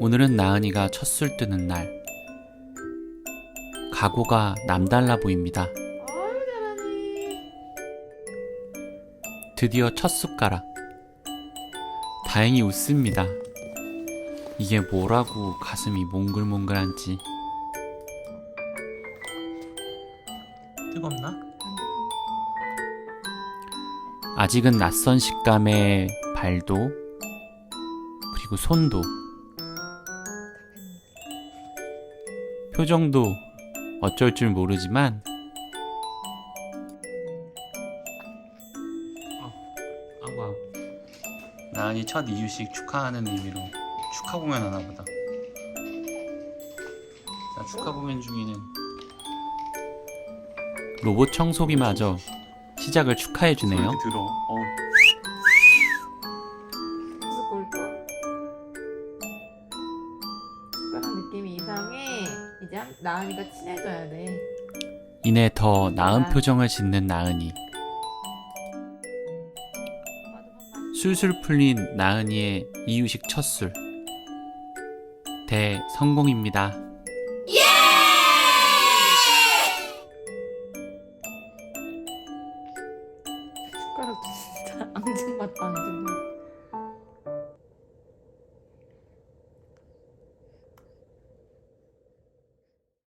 오늘은 나은이가 첫 술 뜨는 날. 각오가 남달라 보입니다. 드디어 첫 숟가락. 다행히 웃습니다. 이게 뭐라고 가슴이 몽글몽글한지. 뜨겁나? 아직은 낯선 식감의 발도 그리고 손도 표정도 어쩔 줄 모르지만 아고 나은이 첫 이유식 축하하는 의미로 축하 공연 하나 보다 자 축하 공연 중에는 로봇 청소기마저 시작을 축하해 주네요. 들어. 어. 느낌이 이상해. 이제 한- 나은이가 친해져야 돼. 이내 더 나은 표정을 짓는 나은이. 술술 풀린 나은이의 이유식 첫 술. 대성공입니다. 숟가락 진짜 앙증맞다 앙증맞.